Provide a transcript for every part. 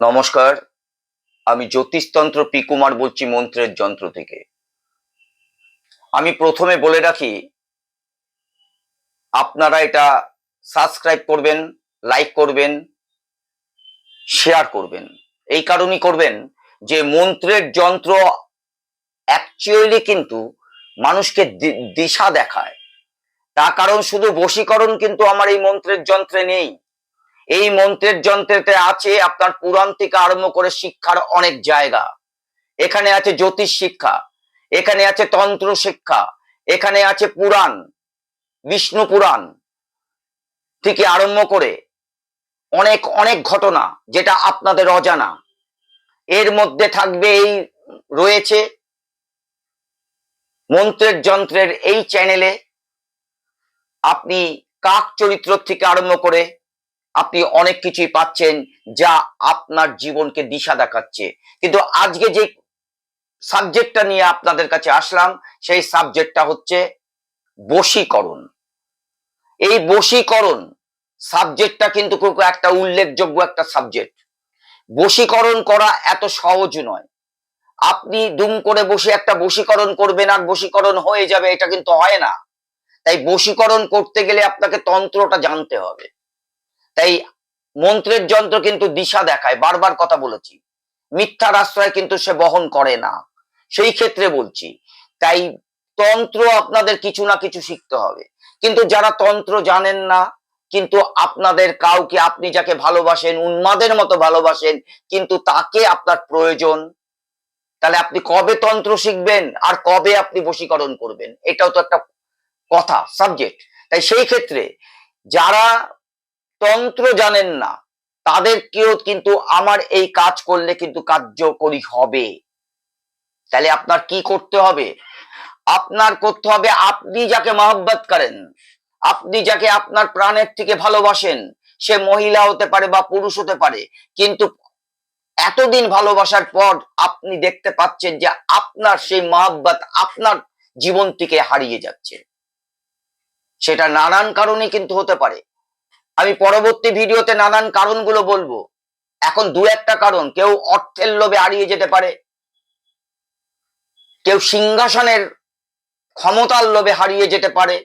নমস্কার, আমি জ্যোতিষতন্ত্র পি কুমার বলছি মন্ত্রের যন্ত্র থেকে। আমি প্রথমে বলে রাখি, আপনারা এটা সাবস্ক্রাইব করবেন লাইক করবেন শেয়ার করবেন। এই কারণেই করবেন যে মন্ত্রের যন্ত্র অ্যাকচুয়ালি কিন্তু মানুষকে দিশা দেখায়। তার কারণ শুধু বশীকরণ কিন্তু আমার এই মন্ত্রের যন্ত্রে নেই। এই মন্ত্রের যন্ত্রেতে আছে আপনার পুরাণ থেকে আরম্ভ করে শিক্ষার অনেক জায়গা। এখানে আছে জ্যোতিষ শিক্ষা, এখানে আছে তন্ত্র শিক্ষা, এখানে আছে পুরাণ, বিষ্ণু পুরাণ থেকে আরম্ভ করে অনেক অনেক ঘটনা যেটা আপনাদের অজানা। এর মধ্যে থাকবে এই, রয়েছে মন্ত্রের যন্ত্রের এই চ্যানেলে আপনি কাক চরিত্র থেকে আরম্ভ করে আপনি অনেক কিছুই পাচ্ছেন যা আপনার জীবনকে দিশা দেখাচ্ছে। কিন্তু আজকে যে সাবজেক্টটা নিয়ে আপনাদের কাছে আসলাম, সেই সাবজেক্টটা হচ্ছে বশীকরণ। এই বশীকরণ সাবজেক্টটা কিন্তু খুব একটা উল্লেখযোগ্য একটা সাবজেক্ট বশীকরণ করা এত সহজ নয়। আপনি দুম করে বসে একটা বশীকরণ করবেন আর বশীকরণ হয়ে যাবে, এটা কিন্তু হয় না। তাই বশীকরণ করতে গেলে আপনাকে তন্ত্রটা জানতে হবে। তাই মন্ত্রের যন্ত্র কিন্তু দিশা দেখায়, বারবার কথা বলেছি। মিথ্যার আশ্রয় কিন্তু সে বহন করে না। সেই ক্ষেত্রে বলছি, তাই তন্ত্র আপনাদের কিছু না কিছু শিখতে হবে। কিন্তু যারা তন্ত্র জানেন না, কিন্তু আপনাদের কাউকে আপনি যাকে ভালোবাসেন, উন্মাদের মতো ভালোবাসেন, কিন্তু তাকে আপনার প্রয়োজন, তাহলে আপনি কবে তন্ত্র শিখবেন আর কবে আপনি বশীকরণ করবেন? এটাও তো একটা কথা সাবজেক্ট তাই সেই ক্ষেত্রে যারা তন্ত্র জানেন না। তাদেরকেও কিন্তু আমার এই কাজ করলে কিন্তু কার্যকরী হবে। তাহলে আপনার কি করতে হবে? আপনার করতে হবে আপনি যাকে মহব্বত করেন, আপনি যাকে আপনার প্রাণের থেকে ভালোবাসেন, সে মহিলা হতে পারে বা পুরুষ হতে পারে, কিন্তু এতদিন ভালোবাসার পর আপনি দেখতে পাচ্ছেন যে আপনার সেই মহব্বত আপনার জীবন থেকে হারিয়ে যাচ্ছে। সেটা নানান কারণে কিন্তু হতে পারে। আমি পরবর্তী ভিডিওতে নানান কারণগুলো বলব। এখন দু একটা কারণ, কেউ অর্থের লোভে হারিয়ে যেতে পারে, কেউ সিংহাসনের ক্ষমতার লোভে হারিয়ে যেতে পারে।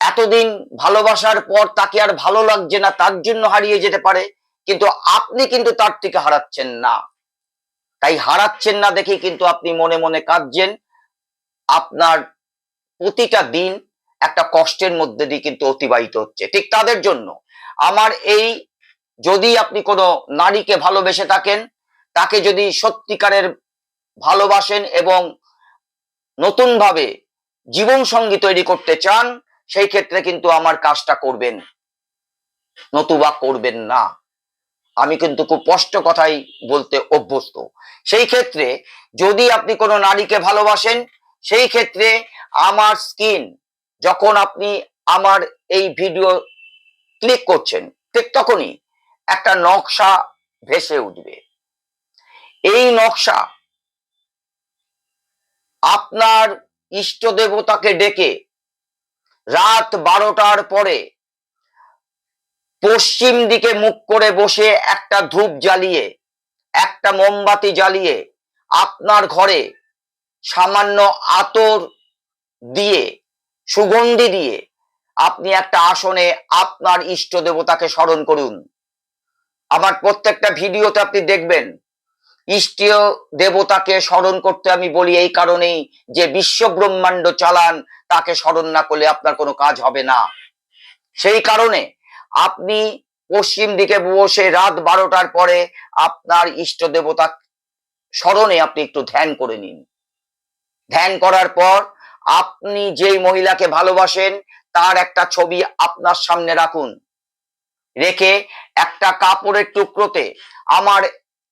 এতদিন ভালোবাসার পর তাকে আর ভালো লাগছে না, তার জন্য হারিয়ে যেতে পারে, কিন্তু আপনি কিন্তু তার থেকে হারাচ্ছেন না। তাই হারাচ্ছেন না দেখে কিন্তু আপনি মনে মনে কাঁদছেন। আপনার প্রতিটা দিন একটা কষ্টের মধ্যে দিয়ে কিন্তু অতিবাহিত হচ্ছে। ঠিক তাদের জন্য। আমার এই যদি আপনি কোনো নারীকে ভালোবেসে থাকেন, তাকে যদি সত্যিকারের ভালোবাসেন এবং নতুন ভাবে জীবন সঙ্গী তৈরি করতে চান, সেই ক্ষেত্রে কিন্তু আমার কাজটা করবেন। নতুবা করবেন না। আমি কিন্তু খুব স্পষ্ট কথাই বলতে অভ্যস্ত। সেই ক্ষেত্রে যদি আপনি কোনো নারীকে ভালোবাসেন, সেই ক্ষেত্রে আমার স্কিন যখন আপনি আমার এই ভিডিও ক্লিক করছেন, ঠিক তখনই একটা নকশা ভেসে উঠবে। এই নকশা আপনার ইষ্ট দেবতাকে ডেকে রাত বারোটার পরে পশ্চিম দিকে মুখ করে বসে একটা ধূপ জ্বালিয়ে, একটা মোমবাতি জ্বালিয়ে আপনার ঘরে সামান্য আতর দিয়ে সুগন্ধি দিয়ে আপনি একটা আসনে আপনার ইষ্ট দেবতাকে স্মরণ করুন। আমার প্রত্যেকটা ভিডিওতে আপনি দেখবেন, ইষ্টীয় দেবতাকে স্মরণ করতে আমি বলি এই কারণেই যে বিশ্ব ব্রহ্মাণ্ড চালান, তাকে স্মরণ না করলে আপনার কোনো কাজ হবে না। সেই কারণে আপনি পশ্চিম দিকে বসে রাত বারোটার পরে আপনার ইষ্ট দেবতা স্মরণে আপনি একটু ধ্যান করে নিন। ধ্যান করার পর আপনি যেই মহিলাকে ভালোবাসেন, তার একটা ছবি আপনার সামনে রাখুন। রেখে একটা কাপড়ের টুকরোতে, আমার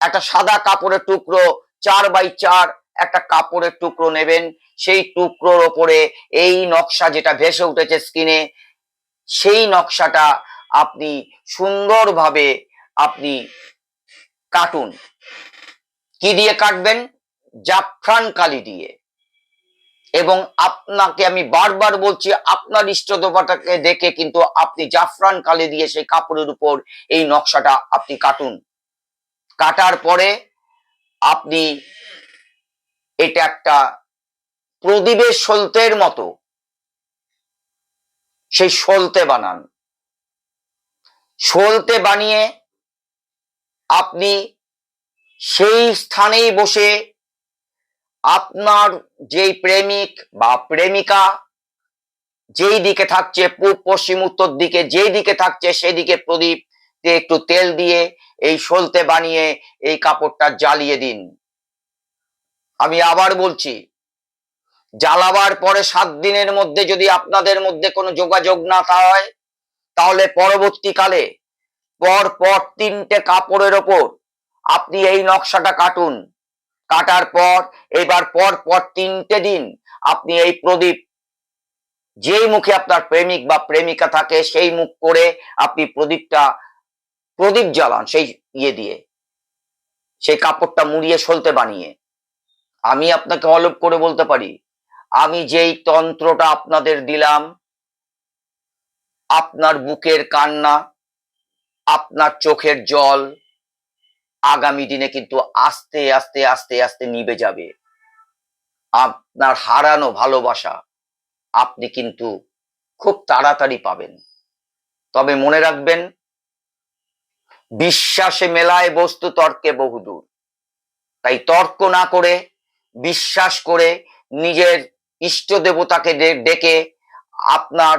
একটা সাদা কাপড়ের টুকরো, চার বাই চার একটা কাপড়ের টুকরো নেবেন। সেই টুকরোর ওপরে এই নকশা যেটা ভেসে উঠেছে স্ক্রিনে সেই নকশাটা আপনি সুন্দরভাবে আপনি কাটুন। কি দিয়ে কাটবেন? জাফরান কালি দিয়ে। এবং আপনাকে আমি বারবার বলছি, আপনার ইষ্ট দেবতাকে দেখে কিন্তু আপনি জাফরান কালে দিয়ে সেই কাপড়ের উপর এই নকশাটা আপনি কাটুন। কাটার পরে আপনি এটা একটা প্রদীপের সলতের মতো সেই সলতে বানান। সলতে বানিয়ে আপনি সেই স্থানেই বসে আপনার যেই প্রেমিক বা প্রেমিকা যেই দিকে থাকছে পূর্ব পশ্চিম, উত্তর দিকে যেই দিকে থাকছে সেই দিকে প্রদীপ একটু তেল দিয়ে এই সলতে বানিয়ে এই কাপড়টা জ্বালিয়ে দিন। আমি আবার বলছি, জ্বালাবার পরে সাত দিনের মধ্যে যদি আপনাদের মধ্যে কোনো যোগাযোগ না হয়, তাহলে পরবর্তীকালে পর পর তিনটে কাপড়ের ওপর আপনি এই নকশাটা কাটুন। কাটার পর, এবার পর পর তিনটে দিন আপনি এই প্রদীপ, যেই মুখে আপনার প্রেমিক বা প্রেমিকা থাকে, সেই মুখ করে আপনি প্রদীপটা, প্রদীপ জ্বালান সেই ইয়ে দিয়ে, সেই কাপড়টা মুড়িয়ে সলতে বানিয়ে। আমি আপনাকে অলপ করে বলতে পারি, আমি যেই তন্ত্রটা আপনাদের দিলাম, আপনার বুকের কান্না, আপনার চোখের জল আগামী দিনে কিন্তু আস্তে আস্তে আস্তে আস্তে নিবে যাবে। আপনার হারানো ভালোবাসা আপনি কিন্তু খুব তাড়াতাড়ি পাবেন। তবে মনে রাখবেন, বিশ্বাসে মেলায় বস্তু তর্কে বহুদূর। তাই তর্ক না করে, বিশ্বাস করে নিজের ইষ্ট দেবতাকে ডেকে আপনার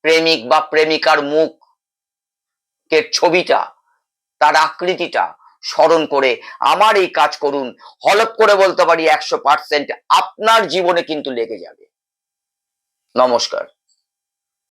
প্রেমিক বা প্রেমিকার মুখ কে ছবিটা তার আকৃতিটা স্মরণ করে আমার এই কাজ করুন, হলপ করে বলতে পারি একশো পার্সেন্ট আপনার জীবনে কিন্তু লেগে যাবে। নমস্কার।